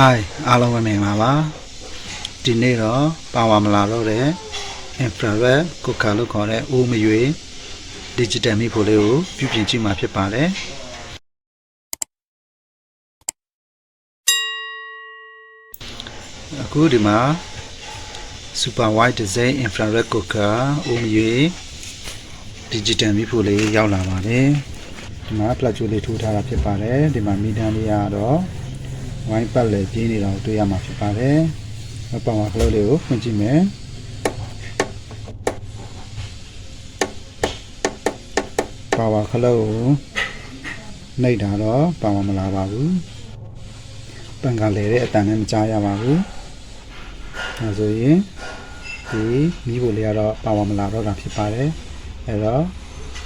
Hi အားလုံးပဲမင်္ဂလာပါဒီနေ့တော့ပါဝါမလာတော့တဲ့ infrared cooker လို့ခေါ်တဲ့အိုးမရွေ digital မိဖို့လေးကိုပြုပြင်ကြည့်မှာဖြစ်ပါတယ်အခုဒီမှာ super wide design infrared cooker အိုးမရွေ digital မိဖို့လေးရောက်လာပါတယ်ဒီမှာ plug ကြိုးလေးထိုးထားတာဖြစ်ပါတယ်ဒီမှာမီတန်လေးကတော့ ဝိုင်းပတ်လေပြင်းနေတာကိုတွေ့ရမှာဖြစ်ပါတယ်။အပောင်ကကလေးလေးကိုဖွင့်ကြည့်မယ်။ပါဝါခလုံးကိုနှိပ်တာတော့ပါဝါမလာပါဘူး။ပန်ကလေးတဲ့အတန်နဲ့မကြားရပါဘူး။ဒါဆိုရင်ဒီမိဖို့လေးကတော့ပါဝါမလာတော့တာဖြစ်ပါတယ်။အဲတော့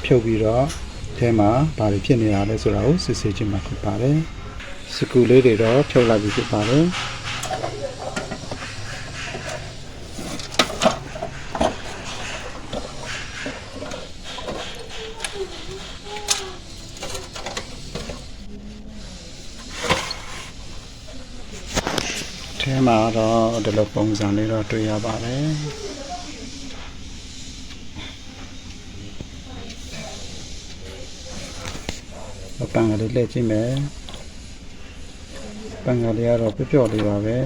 ဖြုတ်ပြီးတော့အဲမှာဘာတွေဖြစ်နေတာလဲဆိုတာကိုစစ်ဆေးကြည့်မှာဖြစ်ပါတယ်။ စကူလေးတွေတော့ဖြုတ်လိုက်ပြီဖြစ်ပါတယ်ထဲမှာတော့ဒီလိုပုံစံလေးတော့တွေ့ရပါတယ်အပန်းကလေးလက်ကြည့်မယ် ပန်ကလေးကတော့ပြပြော့လေးပါပဲ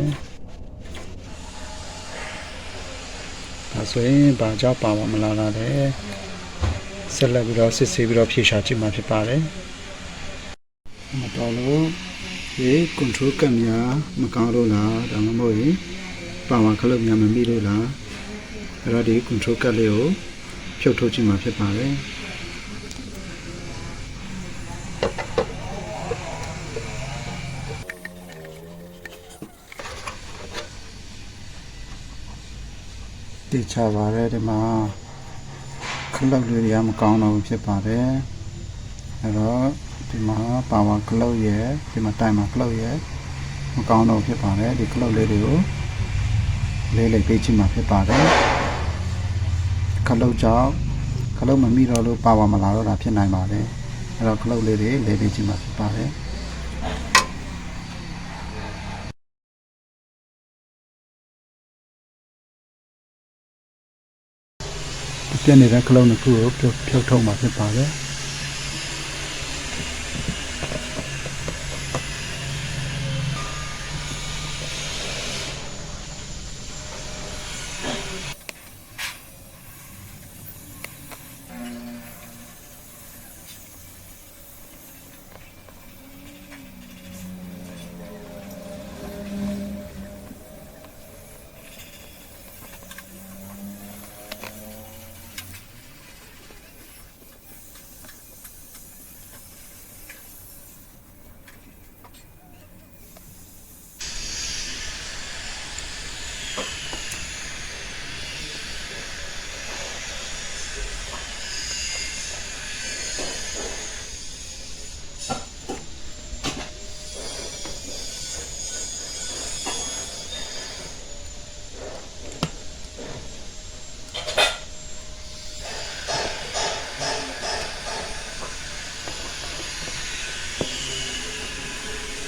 ဒါဆိုရင်ဘာကြောင့်ပါမမလာတာလဲဆက်လက်ပြီးတော့စစ်ဆေးပြီးတော့ဖြေရှာကြည့်မှာဖြစ်ပါတယ်မတော်လို့ဒီ control ကများမကောင်းလို့လားဒါမှမဟုတ်ရင်ပါဝါခလုတ်များမမိလို့လားအဲ့တော့ဒီ control ကလေးကိုဖြုတ်ထုတ်ကြည့်မှာဖြစ်ပါတယ် တိချပါတယ်ဒီမှာခလုတ်လေးတွေကမကောင်းတော့ဘူးဖြစ်ပါတယ်အဲ့တော့ဒီမှာပါဝါခလုတ်ရဲ့ဒီမှာတိုင်မှာခလုတ်ရဲ့မကောင်းတော့ဘူးဖြစ်ပါတယ်ဒီခလုတ်လေးတွေကိုလေးလေးပေးချင်မှာဖြစ်ပါတယ်ခလုတ်ကြောင့်ခလုတ်မမိတော့လို့ပါဝါမလာတော့တာဖြစ်နိုင်ပါတယ်အဲ့တော့ခလုတ်လေးတွေလေးပေးချင်မှာဖြစ်ပါတယ် ပြက်နေတဲ့ခလုံးတစ်ခုကိုဖြုတ်ဖြုတ်ထုတ်မှာဖြစ်ပါတယ်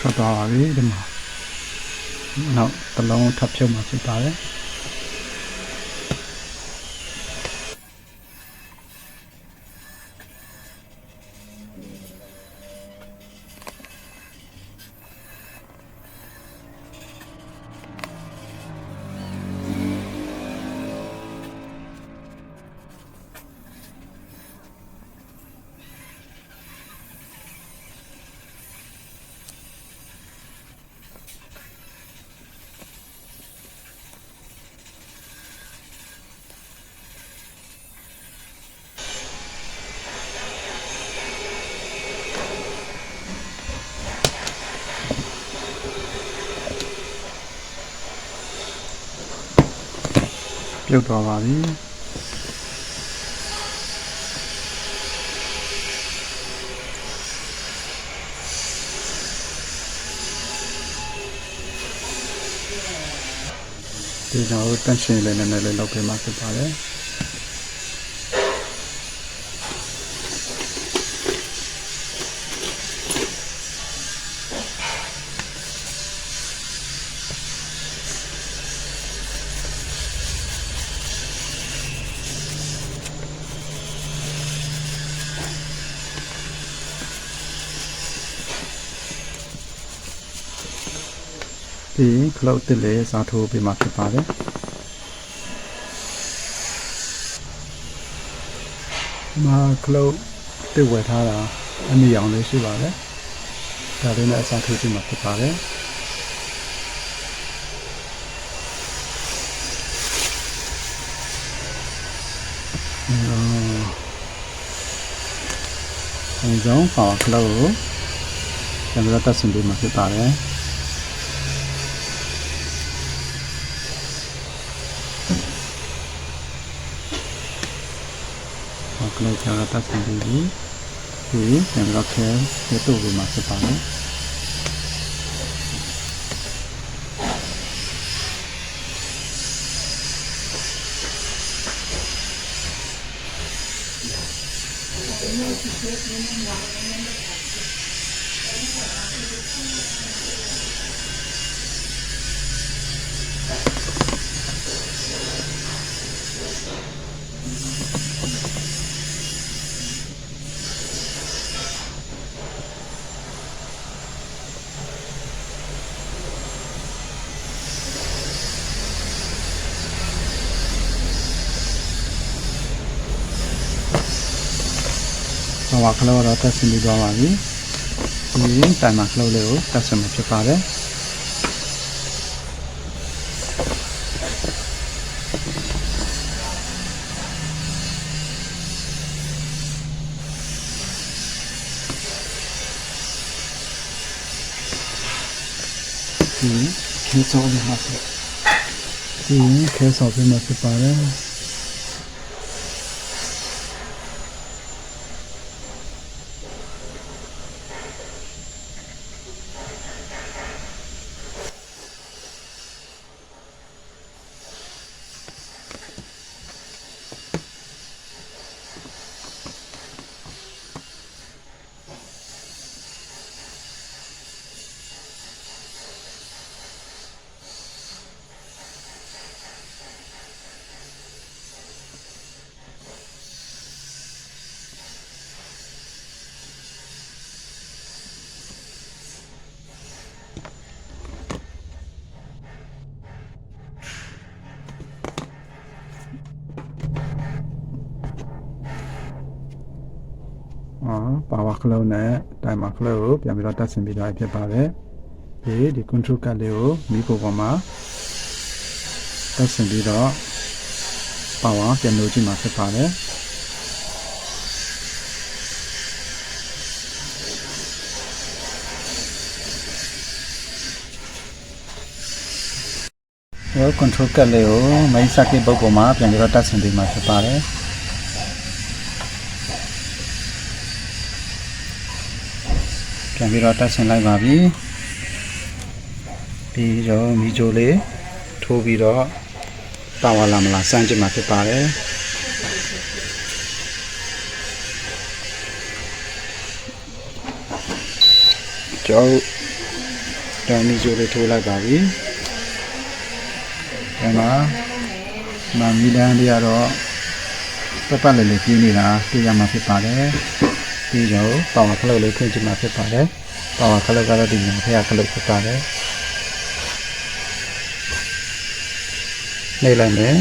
ထွက်သွားပါပြီဒီမှာနောက်တစ်လုံးထပ်ဖြုတ်မှာဖြစ်ပါတယ် ပြုတ်သွားပါပြီဒီတော့တန့်ရှင်းလေးနည်းနည်းလေးလောက်ပေးမှဖြစ်ပါတယ် ပြီးရင်ခလုတ်တစ်လေးစားထိုးပေးမှာဖြစ်ပါတယ်ဒီမှာခလုတ်တစ်ဝယ်ထားတာအနည်းအောင်လေးရှိပါတယ်ဒါလေးနဲ့အစားထိုးပေးမှာဖြစ်ပါတယ်အဲဆုံးပါကလောကိုကျွန်တော်တက်ဆင်ပေးမှာဖြစ်ပါတယ် ပါကလောကျွန်တော်တက်ဆင်ပေးပြီးပြီးကျွန်တော်ခဲရတော့ပေးမှာဖြစ်ပါတယ် ပါကလောတော့တက်ဆင်ပြီးသွားပါပြီပြီးရင်တိုင်မှာကလောလေးကိုတက်ဆင်မှာဖြစ်ပါတယ်ဒီခေဆောလေးမှာဖြစ်ဒီခေဆောလေးမှာဖြစ်ပါတယ် အာပါဝါခလုံးနဲ့တိုင်မာခလုံးကိုပြန်ပြီးတော့တက်ဆင်ပြီးတော့ဖြစ်ပါတယ်ဒီဒီ control card လေးကိုမိဖို့ပေါ်မှာတက်ဆင်ပြီးတော့ပါဝါပြန်လို့ကြည့်မှာဖြစ်ပါတယ်ဒီ control card လေးကို main circuit board ပေါ်မှာပြန်ပြီးတော့တက်ဆင်ပြီးမှာဖြစ်ပါတယ် ပြန်ပြီးတော့တက်ဆင်လိုက်ပါပြီပြီးတော့မီဂျိုလေးထိုးပြီးတော့ပါဝါလာမလားစမ်းကြည့်မှာဖြစ်ပါတယ်ကျောင်းဒါမီဂျိုလေးထိုးလိုက်ပါပြီဒီမှာမမီလန်လေးကတော့ပတ်ပတ်လေးလေးပြင်းနေတာသိရမှာဖြစ်ပါတယ်ပြီးတော့ပါဝါခလုတ်လေးဖွင့်ကြည့်မှာဖြစ်ပါတယ် ပါဝါခလုတ်ကတော့ဒီမှာဖျားခလုတ်ဖြစ်ပါတယ်နေလိုက်မယ်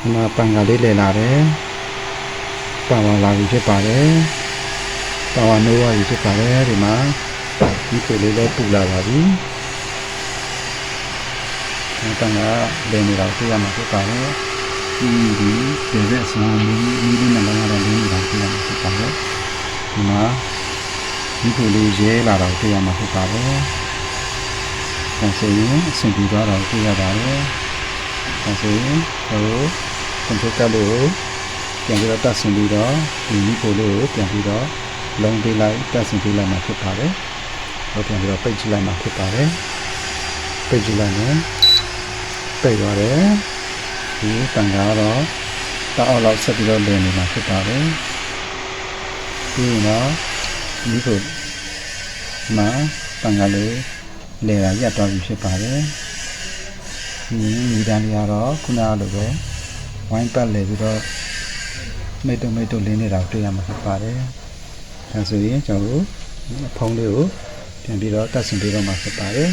ဒီမှာပန်ကလေးလေလာတယ်ပါဝါလာပြီဖြစ်ပါတယ်ပါဝါနိုးရပြီဖြစ်ပါတယ်ဒီမှာဒီကိုလေးလည်းပူလာပါပြီအဲတန်ကလေနေတာသိရမှာဖြစ်ပါတယ်ဒီဒီဒီရက်ဆန်ဒီဒီဒီနဲ့လည်းတော့လင်းနေတာသိရမှာဖြစ်ပါတယ်ဒီမှာ ဒီကိုလေးရဲလာတော့သိရမှာဖြစ်ပါတယ်ဒါဆိုရင်အဆင်ပြေသွားတော့သိရပါတယ်ဒါဆိုရင်ဟိုကွန်ပျူတာလေးကိုပြန်ပြီးတော့တက်ဆင်ပြီးတော့ဒီဒီကိုလေးကိုပြန်ပြီးတော့လုံးပေးလိုက်တက်ဆင်ပေးလိုက်မှာဖြစ်ပါတယ်ဟိုပြန်ပြီးတော့ပိတ်ကြည့်လိုက်မှာဖြစ်ပါတယ်ပိတ်ကြည့်လိုက်မယ်ပိတ်သွားတယ်ဒီတန်ကားတော့တောက်အောင်လောက်ဆက်ပြီးတော့လည်နေမှာဖြစ်ပါတယ်ပြီးရင်တော့ ဒီကိုမှတန်ကားလေးလည်တာရပ်သွားပြီဖြစ်ပါတယ်ဒီမိသားလေးကတော့ခုနကလိုပဲဝိုင်းပတ်လည်ပြီးတော့မိတ်တုံမိတ်တုံလင်းနေတာကိုတွေ့ရမှာဖြစ်ပါတယ်ဒါဆိုရင်ကျွန်တော်တို့ဖုံးလေးကိုပြန်ပြီးတော့တက်ဆင်ပေးတော့မှာဖြစ်ပါတယ်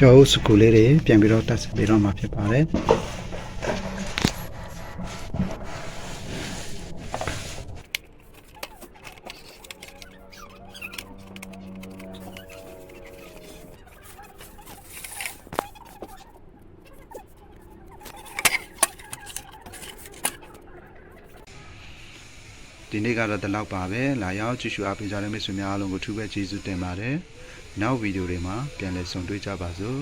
ကျော်ဦးစကူလေးတွေပြန်ပြီးတော့တက်ဆင်ပေးတော့မှာဖြစ်ပါတယ်ဒီနေ့ကတော့ဒီလောက်ပါပဲလာရောက်ကြည့်ရှုအားပေးကြတဲ့မိတ်ဆွေများအားလုံးကိုထူးပဲကျေးဇူးတင်ပါတယ် နောက်ဗီဒီယိုတွေမှာပြန်လည်ဆုံတွေ့ကြပါစို့